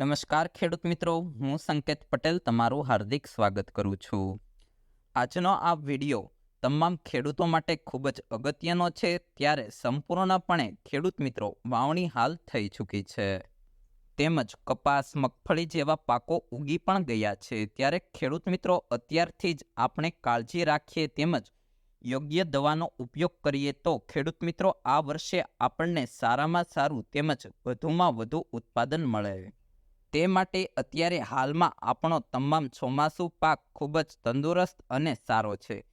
નમસ્કાર ખેડૂત મિત્રો, હું સંકેત પટેલ તમારું હાર્દિક સ્વાગત કરું છું. આજનો આ વિડિયો તમામ ખેડૂતો માટે ખૂબ જ અગત્યનો છે, ત્યારે સંપૂર્ણપણે ખેડૂત મિત્રો વાવણી હાલ થઈ ચૂકી છે. તેમજ કપાસ, મગફળી જેવા પાકો ઉગી પણ ગયા છે, ત્યારે ખેડૂત મિત્રો અત્યારથી જ આપણે કાળજી રાખીએ તેમજ યોગ્ય દવાનો ઉપયોગ કરીએ તો ખેડૂત મિત્રો આ વર્ષે આપણને સારામાં સારું તેમજ વધુમાં વધુ ઉત્પાદન મળે. તે માટે અત્યારે હાલમાં આપણો તમામ ચોમાસું પાક ખૂબ જ તંદુરસ્ત અને સારો છે.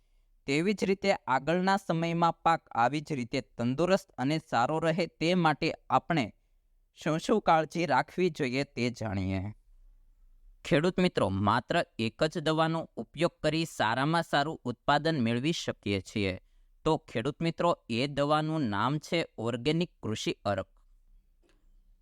તેવી જ રીતે આગળના સમયમાં પાક આવી જ રીતે તંદુરસ્ત અને સારો રહે તે માટે આપણે શું શું કાળજી રાખવી જોઈએ તે જાણીએ. ખેડૂત મિત્રો, માત્ર એક જ દવાનો ઉપયોગ કરી સારામાં સારું ઉત્પાદન મેળવી શકીએ છીએ. તો ખેડૂત મિત્રો, એ દવાનું નામ છે ઓર્ગેનિક કૃષિ અર્ક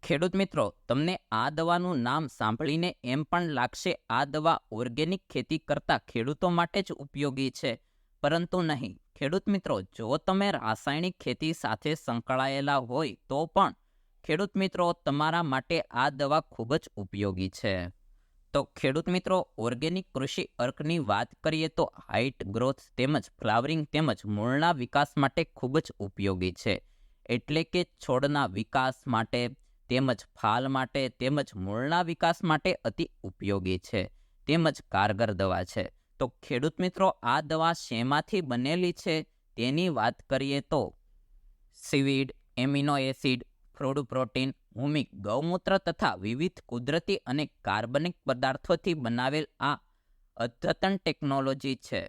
ખેડૂત મિત્રો, તમને આ દવાનું નામ સાંભળીને એમ પણ લાગશે, આ દવા ઓર્ગેનિક ખેતી કરતા ખેડૂતો માટે જ ઉપયોગી છે. પરંતુ નહીં. ખેડૂત મિત્રો, જો તમે રાસાયણિક ખેતી સાથે સંકળાયેલા હોય, તો પણ ખેડૂત મિત્રો તમારા માટે આ દવા ખૂબ જ ઉપયોગી છે. તો ખેડૂત મિત્રો, ઓર્ગેનિક કૃષિ અર્કની વાત કરીએ તો હાઇટ, ગ્રોથ તેમજ ફ્લાવરિંગ તેમજ મૂળના વિકાસ માટે ખૂબ જ ઉપયોગી છે. એટલે કે છોડના વિકાસ માટે તેમજ ફાલ માટે તેમજ મૂળના વિકાસ માટે અતિ ઉપયોગી છે. તેમજ કારગર દવા છે. તો ખેડૂત મિત્રો, આ દવા શેમાંથી બનેલી છે? તેની વાત કરીએ તો સીવીડ, એમિનો એસિડ, ફ્રૂડ પ્રોટીન હુમિક ગૌમૂત્ર તથા વિવિધ કુદરતી અને કાર્બનિક પદાર્થોથી બનાવેલ આ અદ્યતન ટેકનોલોજી છે,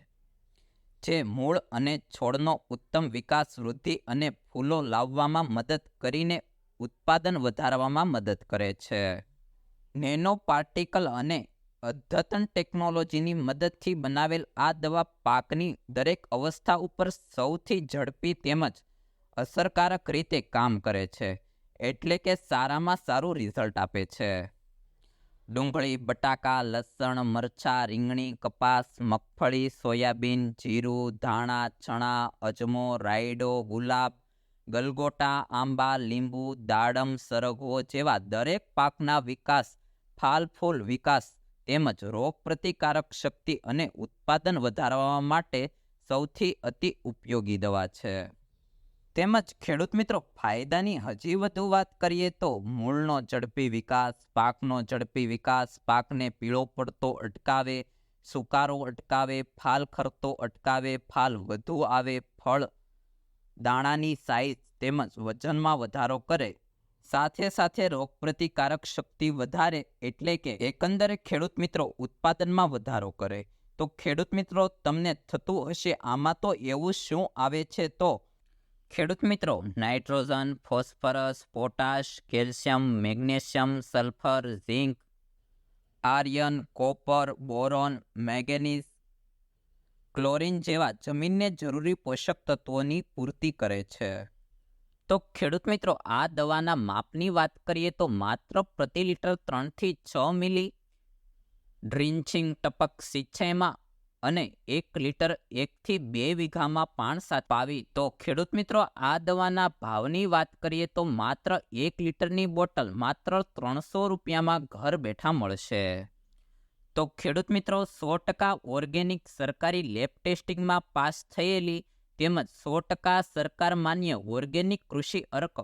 જે મૂળ અને છોડનો ઉત્તમ વિકાસ, વૃદ્ધિ અને ફૂલો લાવવામાં મદદ કરીને ઉત્પાદન વધારવામાં મદદ કરે છે. નેનો પાર્ટિકલ અને અદ્યતન ટેકનોલોજીની મદદથી બનાવેલ આ દવા પાકની દરેક અવસ્થા ઉપર સૌથી ઝડપી તેમજ અસરકારક રીતે કામ કરે છે, એટલે કે સારામાં સારું રિઝલ્ટ આપે છે. ડુંગળી, બટાકા, લસણ, મરચાં, રીંગણી, કપાસ, મગફળી, સોયાબીન, જીરું, ધાણા, ચણા, અજમો, રાયડો, ગુલાબ ગલગોટા, આંબા, લીંબુ, દાડમ, સરગવો જેવા દરેક પાકના વિકાસ, ફાલ ફૂલ વિકાસ તેમજ રોગ પ્રતિકારક શક્તિ અને ઉત્પાદન વધારવા માટે સૌથી અતિ ઉપયોગી દવા છે. તેમજ ખેડૂત મિત્રો, ફાયદાની હજી વધુ વાત કરીએ તો મૂળનો ઝડપી વિકાસ, પાકનો ઝડપી વિકાસ, પાકને પીળો પડતો અટકાવે, સુકારો અટકાવે, ફાલ ખરતો અટકાવે, ફાલ વધુ આવે, ફળ દાણાની સાઇઝ તેમજ વજનમાં વધારો કરે. સાથે સાથે રોગપ્રતિકારક શક્તિ વધારે એટલે કે એકંદરે ખેડૂત મિત્રો ઉત્પાદનમાં વધારો કરે. તો ખેડૂત મિત્રો, તમને થતું હશે આમાં તો એવું શું આવે છે તો? ખેડૂત મિત્રો, nitrogen, phosphorus, potash, calcium, magnesium, sulphur, zinc, iron, copper, boron, manganese chlorine જેવા જમીનને જરૂરી પોષક તત્વોની પૂર્તિ કરે છે. તો ખેડૂત મિત્રો, આ દવાના માપની વાત કરીએ તો માત્ર પ્રતિ લીટર ત્રણથી છ મિલી ડ્રિન્ચિંગ ટપક સિંચાઈમાં અને એક લીટર એકથી બે વીઘામાં પાણ સાથે પાવી. તો ખેડૂત મિત્રો, આ દવાના ભાવની વાત કરીએ તો માત્ર એક લીટરની બોટલ માત્ર ત્રણસો રૂપિયામાં ઘર બેઠા મળશે. તો ખેડૂત મિત્રો, સો ટકા ઓર્ગેનિક સરકારી લેબ ટેસ્ટિંગમાં પાસ થયેલી તેમજ સો ટકા સરકાર માન્ય ઓર્ગેનિક કૃષિ અર્ક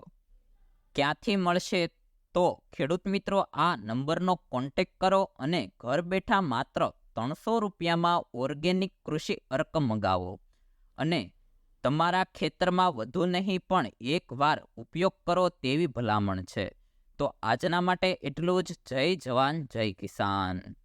ક્યાંથી મળશે? તો ખેડૂત મિત્રો, આ નંબરનો કોન્ટેક કરો અને ઘર બેઠા માત્ર ત્રણસો રૂપિયામાં ઓર્ગેનિક કૃષિ અર્ક મંગાવો. અને તમારા ખેતરમાં વધુ નહીં, પણ એકવાર ઉપયોગ કરો તેવી ભલામણ છે. તો આજના માટે એટલું જ. જય જવાન, જય કિસાન.